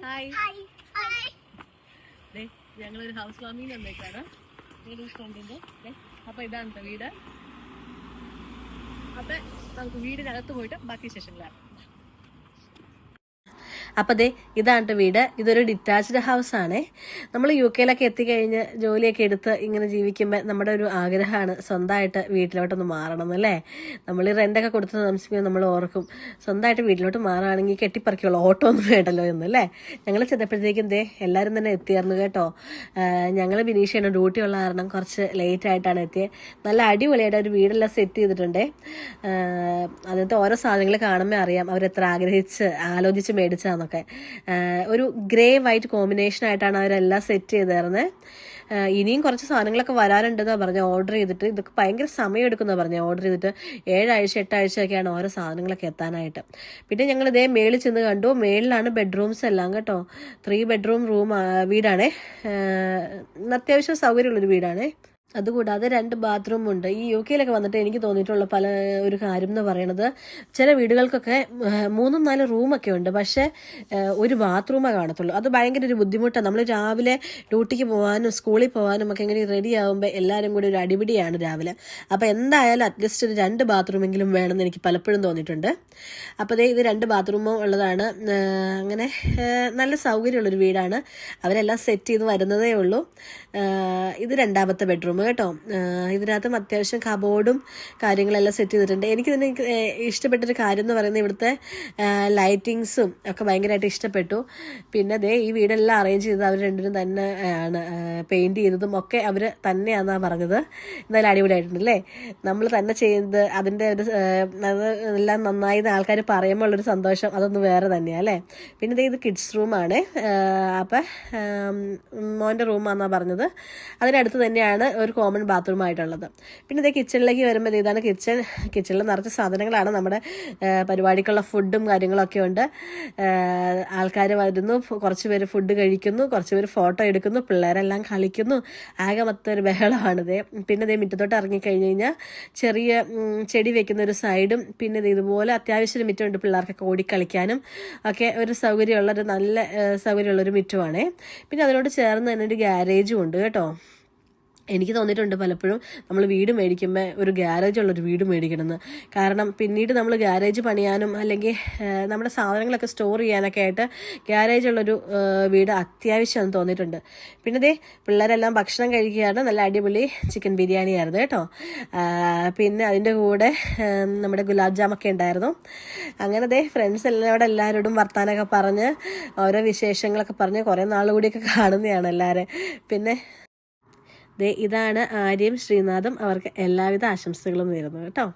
Hi ഞങ്ങളൊരു house വാമിങ് വന്നേക്കാണ് വീട് ഫ്രണ്ടിന്റെ അപ്പൊ ഇതാണ് വീട്. അപ്പൊ നമുക്ക് വീടിനകത്ത് പോയിട്ട് ബാക്കി വിശേഷങ്ങളാണ് അപ്പം അതെ ഇതാണ് വീട്. ഇതൊരു ഡിറ്റാച്ച്ഡ് ഹൗസ് ആണ് നമ്മൾ യു കെയിലൊക്കെ എത്തിക്കഴിഞ്ഞ് ജോലിയൊക്കെ എടുത്ത് ഇങ്ങനെ ജീവിക്കുമ്പോൾ നമ്മുടെ ഒരു ആഗ്രഹമാണ് സ്വന്തമായിട്ട് വീട്ടിലോട്ടൊന്ന് മാറണം എന്നല്ലേ നമ്മൾ ഈ റെന്റൊക്കെ കൊടുത്ത് താമസിക്കുമ്പോൾ നമ്മൾ ഓർക്കും സ്വന്തമായിട്ട് വീട്ടിലോട്ട് മാറുകയാണെങ്കിൽ കെട്ടിപ്പറക്കിയുള്ള ഓട്ടോ ഒന്നും വേണ്ടല്ലോ എന്നല്ലേ ഞങ്ങൾ ചെന്നപ്പോഴത്തേക്കും ദേ എല്ലാവരും തന്നെ എത്തിയായിരുന്നു കേട്ടോ. ഞങ്ങൾ ബിനീഷയാണ് ഡ്യൂട്ടി ഉള്ള കാരണം കുറച്ച് ലേറ്റ് ആയിട്ടാണ് എത്തിയത് നല്ല അടിപൊളിയായിട്ട് ഒരു വീടെല്ലാം സെറ്റ് ചെയ്തിട്ടുണ്ട്. അതിനകത്ത് ഓരോ സാധനങ്ങൾ കാണുമ്പോൾ അറിയാം അവരെത്ര ആഗ്രഹിച്ച് ആലോചിച്ച് മേടിച്ചതാന്നൊക്കെ. ആഹ് ഒരു ഗ്രേ വൈറ്റ് കോമ്പിനേഷൻ ആയിട്ടാണ് അവരെല്ലാം സെറ്റ് ചെയ്ത് തരുന്നത് ഇനിയും കുറച്ച് സാധനങ്ങളൊക്കെ വരാനുണ്ടെന്നാണ് പറഞ്ഞത് ഓർഡർ ചെയ്തിട്ട്. ഇതൊക്കെ ഭയങ്കര സമയം എടുക്കുന്നതാണ് പറഞ്ഞത് ഓർഡർ ചെയ്തിട്ട് ഏഴാഴ്ച എട്ടാഴ്ച എട്ടാഴ്ചയൊക്കെയാണ് ഓരോ സാധനങ്ങളൊക്കെ എത്താനായിട്ട്. പിന്നെ ഞങ്ങൾ ഇതേ മേളിൽ ചെന്ന് കണ്ടു. മേളിലാണ് ബെഡ്റൂംസ് എല്ലാം കേട്ടോ. ത്രീ ബെഡ്റൂം റൂം വീടാണേ. അത്യാവശ്യം സൗകര്യമുള്ളൊരു വീടാണേ. അതുകൂടാതെ രണ്ട് ബാത്റൂം ഉണ്ട്. ഈ യു കെയിലൊക്കെ വന്നിട്ട് എനിക്ക് തോന്നിയിട്ടുള്ള പല ഒരു കാര്യം എന്ന് പറയണത് ചില വീടുകൾക്കൊക്കെ മൂന്നും നാല് റൂമൊക്കെ ഉണ്ട്. പക്ഷേ ഒരു ബാത്റൂമേ കാണത്തുള്ളൂ. അത് ഭയങ്കര ഒരു ബുദ്ധിമുട്ടാണ്. നമ്മൾ രാവിലെ ഡ്യൂട്ടിക്ക് പോകാനും സ്കൂളിൽ പോകാനും ഒക്കെ ഇങ്ങനെ റെഡി ആകുമ്പോൾ എല്ലാവരും കൂടി ഒരു അടിപിടിയാണ് രാവിലെ. അപ്പോൾ എന്തായാലും അറ്റ്ലീസ്റ്റ് ഒരു രണ്ട് ബാത്റൂമെങ്കിലും വേണമെന്ന് എനിക്ക് പലപ്പോഴും തോന്നിയിട്ടുണ്ട്. അപ്പോൾ ദേ ഇത് രണ്ട് ബാത്റൂമും ഉള്ളതാണ്. അങ്ങനെ നല്ല സൗകര്യമുള്ളൊരു വീടാണ്. അവരെല്ലാം സെറ്റ് ചെയ്ത് വരുന്നതേ ഉള്ളൂ. ഇത് രണ്ടാമത്തെ ബെഡ്റൂം കേട്ടോ. ഏഹ്, ഇതിനകത്തും അത്യാവശ്യം കബോർഡും കാര്യങ്ങളെല്ലാം സെറ്റ് ചെയ്തിട്ടുണ്ട്. എനിക്കിതിന് ഇഷ്ടപ്പെട്ടൊരു കാര്യം എന്ന് പറയുന്നത് ഇവിടുത്തെ ലൈറ്റിങ്സും ഒക്കെ ഭയങ്കരമായിട്ട് ഇഷ്ടപ്പെട്ടു. പിന്നെ ദേ ഈ വീടെല്ലാം അറേഞ്ച് ചെയ്തത് അവർ രണ്ടിനും തന്നെ ആണ് പെയിന്റ് ചെയ്തതും ഒക്കെ അവർ തന്നെയാണെന്നാണ് പറഞ്ഞത്. എന്തായാലും അടിപൊളിയായിട്ടുണ്ട് അല്ലേ നമ്മൾ തന്നെ ചെയ്യുന്നത് അതിന്റെ ഒരു അത് എല്ലാം നന്നായി ആൾക്കാർ പറയുമ്പോൾ ഉള്ളൊരു സന്തോഷം. അതൊന്ന് വേറെ തന്നെയാണ് അല്ലേ? പിന്നെ ഇത് കിഡ്സ് റൂമാണ് അപ്പം മോന്റെ റൂമാണെന്നാണ് പറഞ്ഞത്. അതിനടുത്ത് തന്നെയാണ് ഒരു കോമൺ ബാത്റൂം ആയിട്ടുള്ളത്. പിന്നെ ഇതേ കിച്ചണിലേക്ക് വരുമ്പോൾ ഇതാണ് കിച്ചൺ കിച്ചണിൽ നിറച്ച സാധനങ്ങളാണ് നമ്മുടെ പരിപാടിക്കുള്ള ഫുഡും കാര്യങ്ങളൊക്കെ ഉണ്ട്. ആൾക്കാർ വരുന്നു കുറച്ച് പേര് ഫുഡ് കഴിക്കുന്നു കുറച്ച് പേര് ഫോട്ടോ എടുക്കുന്നു പിള്ളേരെല്ലാം കളിക്കുന്നു. ആകെ മൊത്തൊരു ഒരു ബഹളമാണിത് പിന്നെ ഇതേ മുറ്റത്തോട്ട് ഇറങ്ങിക്കഴിഞ്ഞ് കഴിഞ്ഞാൽ ചെറിയ ചെടി വെക്കുന്ന ഒരു സൈഡും പിന്നെ ഇതുപോലെ അത്യാവശ്യം ഒരു മുറ്റമുണ്ട് പിള്ളേർക്കൊക്കെ ഓടിക്കളിക്കാനും ഒക്കെ ഒരു സൗകര്യമുള്ള ഒരു നല്ല സൗകര്യമുള്ള ഒരു മുറ്റമാണേ. പിന്നെ അതിനോട് ചേർന്ന് തന്നെ ഒരു ഗ്യാരേജും ഉണ്ട് കേട്ടോ. എനിക്ക് തോന്നിയിട്ടുണ്ട് പലപ്പോഴും നമ്മൾ വീട് മേടിക്കുമ്പോൾ ഒരു ഗ്യാരേജ് ഉള്ളൊരു വീട് മേടിക്കണമെന്ന്. കാരണം പിന്നീട് നമ്മൾ ഗ്യാരേജ് പണിയാനും അല്ലെങ്കിൽ നമ്മുടെ സാധനങ്ങളൊക്കെ സ്റ്റോർ ചെയ്യാനൊക്കെ ആയിട്ട് ഗ്യാരേജ് ഉള്ളൊരു വീട് അത്യാവശ്യമെന്ന് തോന്നിയിട്ടുണ്ട്. പിന്നെ ദേ പിള്ളേരെല്ലാം ഭക്ഷണം കഴിക്കുകയാണ്. നല്ല അടിപൊളി ചിക്കൻ ബിരിയാണി ആയിരുന്നു കേട്ടോ. പിന്നെ അതിന്റെ കൂടെ നമ്മുടെ ഗുലാബ് ജാമൊക്കെ ഉണ്ടായിരുന്നു. അങ്ങനെ ദേ ഫ്രണ്ട്സ് എല്ലാവരും എല്ലാവരോടും വർത്താനമൊക്കെ പറഞ്ഞ് ഓരോ വിശേഷങ്ങളൊക്കെ പറഞ്ഞ് കുറേ നാൾ കൂടിയൊക്കെ കാണുന്നതാണ് എല്ലാവരും പിന്നെ ദേ ഇതാണ് ആര്യയും ശ്രീനാഥും അവർക്ക് എല്ലാവിധ ആശംസകളും നേരുന്നു കേട്ടോ.